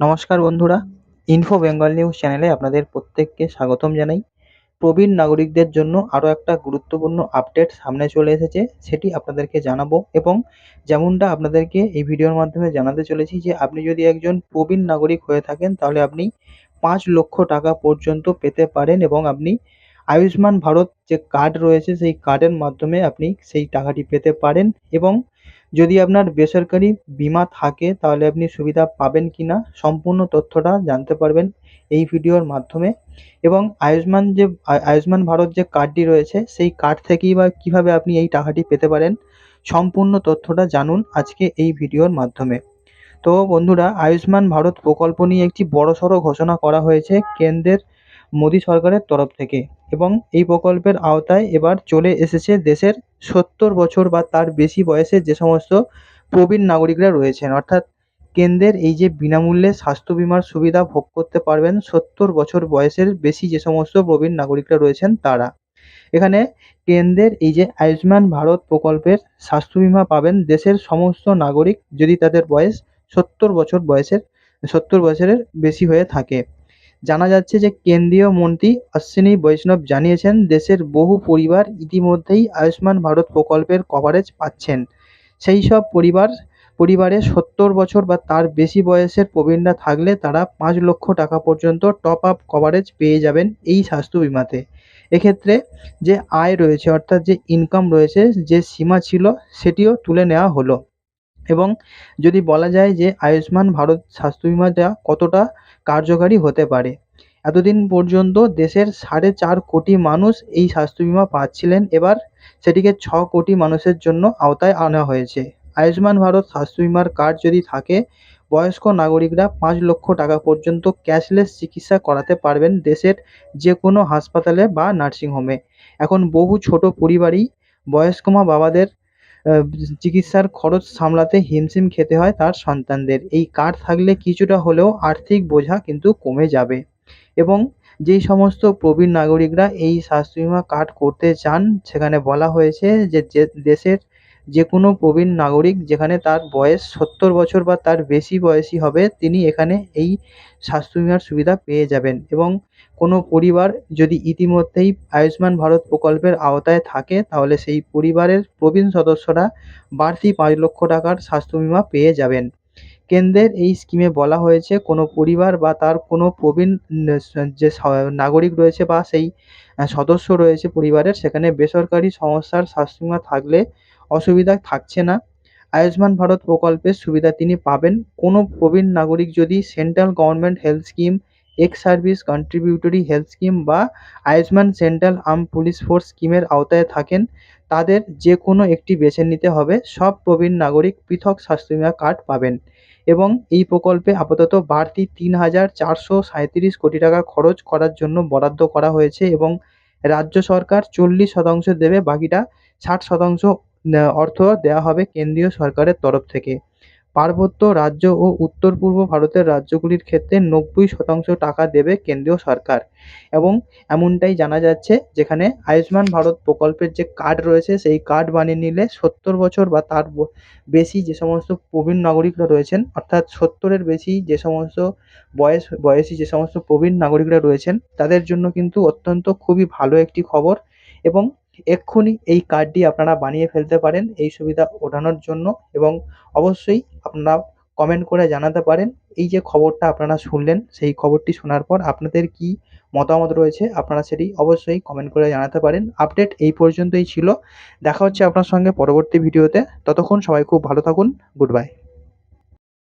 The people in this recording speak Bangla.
নমস্কার বন্ধুরা ইনফো বেঙ্গল নিউজ চ্যানেলে আপনাদের প্রত্যেককে স্বাগতম জানাই। প্রবীণ নাগরিকদের জন্য আরও একটা গুরুত্বপূর্ণ আপডেট সামনে চলে এসেছে, সেটি আপনাদেরকে জানাব এবং যেমনটা আপনাদেরকে এই ভিডিওর মাধ্যমে জানাতে চলেছি যে, আপনি যদি একজন প্রবীণ নাগরিক হয়ে থাকেন, তাহলে আপনি পাঁচ লক্ষ টাকা পর্যন্ত পেতে পারেন এবং আপনি আয়ুষ্মান ভারত যে কার্ড রয়েছে, সেই কার্ডের মাধ্যমে আপনি সেই টাকাটি পেতে পারেন এবং যদি আপনার বেসরকারি বিমা থাকে, তাহলে আপনি সুবিধা পাবেন কি না সম্পূর্ণ তথ্যটা জানতে পারবেন এই ভিডিওর মাধ্যমে। এবং আয়ুষ্মান যে, আয়ুষ্মান ভারত যে কার্ডটি রয়েছে, সেই কার্ড থেকেই বা কীভাবে আপনি এই টাকাটি পেতে পারেন, সম্পূর্ণ তথ্যটা জানুন আজকে এই ভিডিওর মাধ্যমে। তো বন্ধুরা, আয়ুষ্মান ভারত প্রকল্প নিয়ে একটি বড়সড় ঘোষণা করা হয়েছে, কেন্দ্রের মোদী সরকারের তরফ থেকে। এবং এই প্রকল্পের আওতায় এবার চলে এসেছে দেশের সত্তর বছর বা তার বেশি বয়সের যে সমস্ত প্রবীণ নাগরিকরা রয়েছেন। অর্থাৎ কেন্দ্রের এই যে বিনামূল্যে স্বাস্থ্য বিমার সুবিধা ভোগ করতে পারবেন সত্তর বছর বয়সের বেশি যে সমস্ত প্রবীণ নাগরিকরা রয়েছেন তারা। এখানে কেন্দ্রের এই যে আয়ুষ্মান ভারত প্রকল্পের স্বাস্থ্য বিমা পাবেন দেশের সমস্ত নাগরিক যদি তাদের বয়স সত্তর বছর বয়সের, সত্তর বছরের বেশি হয়ে থাকে। জানা যাচ্ছে যে কেন্দ্রীয় মন্ত্রী অশ্বিনী বৈষ্ণব জানিয়েছেন দেশের বহু পরিবার ইতিমধ্যেই আয়ুষ্মান ভারত প্রকল্পের কভারেজ পাচ্ছেন। সেই সব পরিবার, পরিবারে সত্তর বছর বা তার বেশি বয়সের প্রবীণরা থাকলে তারা পাঁচ লক্ষ টাকা পর্যন্ত টপ আপ কভারেজ পেয়ে যাবেন এই স্বাস্থ্য বিমাতে। এক্ষেত্রে যে আয় রয়েছে, অর্থাৎ যে ইনকাম রয়েছে, যে সীমা ছিল, সেটিও তুলে নেওয়া হলো। এবং যদি বলা যায় যে আয়ুষ্মান ভারত স্বাস্থ্য বিমাটা কতটা কার্যকারী হতে পারে? এতদিন পর্যন্ত দেশের সাড়ে চার কোটি মানুষ এই স্বাস্থ্য বিমা পাচ্ছিলেন। এবার সেটিকে ছ কোটি মানুষের জন্য আওতায় আনা হয়েছে। আয়ুষ্মান ভারত স্বাস্থ্য বিমার কার্ড যদি থাকে, বয়স্ক নাগরিকরা পাঁচ লক্ষ টাকা পর্যন্ত ক্যাশলেস চিকিৎসা করাতে পারবেন দেশের যে কোনো হাসপাতালে বা নার্সিংহোমে। এখন বহু ছোট পরিবারই বয়স্ক মা বাবাদের চিকিৎসার খরচ সামলাতে হিমশিম খেতে হয় তার সন্তানদের। এই কার্ড থাকলে কিছুটা হলেও আর্থিক বোঝা কিন্তু কমে যাবে। এবং যেই সমস্ত প্রবীণ নাগরিকরা এই স্বাস্থ্য বিমা কার্ড করতে চান, সেখানে বলা হয়েছে যে দেশের যে কোনো প্রবীণ নাগরিক যেখানে তার বয়স সত্তর বছর বা তার বেশি বয়সী হবে, তিনি এখানে এই স্বাস্থ্য বিমার সুবিধা পেয়ে যাবেন। এবং কোনো পরিবার যদি ইতিমধ্যেই আয়ুষ্মান ভারত প্রকল্পের আওতায় থাকে, তাহলে সেই পরিবারের প্রবীণ সদস্যরা বাড়তি পাঁচ লক্ষ টাকার স্বাস্থ্য বিমা পেয়ে যাবেন। কেন্দ্রের এই স্কিমে বলা হয়েছে, কোনো পরিবার বা তার কোনো প্রবীণ যে নাগরিক রয়েছে বা সেই সদস্য রয়েছে পরিবারের, সেখানে বেসরকারি সংস্থার স্বাস্থ্য বিমা থাকলে অসুবিধা থাকছে না। আয়ুষ্মান ভারত প্রকল্পের সুবিধা তিনি পাবেন। কোনো প্রবীণ নাগরিক যদি central government health scheme, ex service, contributory health scheme বা Ayushman central arm police force স্কিমের আওতায় থাকেন, তাদের যে কোনো একটি বেছে নিতে হবে। সব প্রবীণ নাগরিক পৃথক স্বাস্থ্য বিমা কার্ড পাবেন এবং এই প্রকল্পে আপাতত বাড়তি তিন হাজার চারশো সাঁইত্রিশ কোটি টাকা খরচ করার জন্য বরাদ্দ করা হয়েছে এবং রাজ্য সরকার চল্লিশ শতাংশ দেবে, বাকিটা ষাট শতাংশ অর্থ দেওয়া হবে কেন্দ্রীয় সরকারের তরফ থেকে। পার্বত্য রাজ্য ও উত্তর পূর্ব ভারতের রাজ্যগুলির ক্ষেত্রে নব্বই শতাংশ টাকা দেবে কেন্দ্রীয় সরকার। এবং এমনটাই জানা যাচ্ছে যেখানে আয়ুষ্মান ভারত প্রকল্পের যে কার্ড রয়েছে, সেই কার্ড বানিয়ে নিলে সত্তর বছর বা তার বেশি যে সমস্ত প্রবীণ নাগরিকরা রয়েছেন, অর্থাৎ সত্তরের বেশি যে সমস্ত বয়স, বয়সী যে সমস্ত প্রবীণ নাগরিকরা রয়েছেন, তাদের জন্য কিন্তু অত্যন্ত খুবই ভালো একটি খবর। এবং এক্ষুনি এই কার্ডটি আপনারা বানিয়ে ফেলতে পারেন এই সুবিধা ওঠানোর জন্য এবং অবশ্যই আপনারা কমেন্ট করে জানাতে পারেন এই যে খবরটা আপনারা শুনলেন, সেই খবরটি শোনার পর আপনাদের কী মতামত রয়েছে আপনারা সেটি অবশ্যই কমেন্ট করে জানাতে পারেন। আপডেট এই পর্যন্তই ছিল। দেখা হচ্ছে আপনার সঙ্গে পরবর্তী ভিডিওতে ততক্ষণ সবাই খুব ভালো থাকুন। Good bye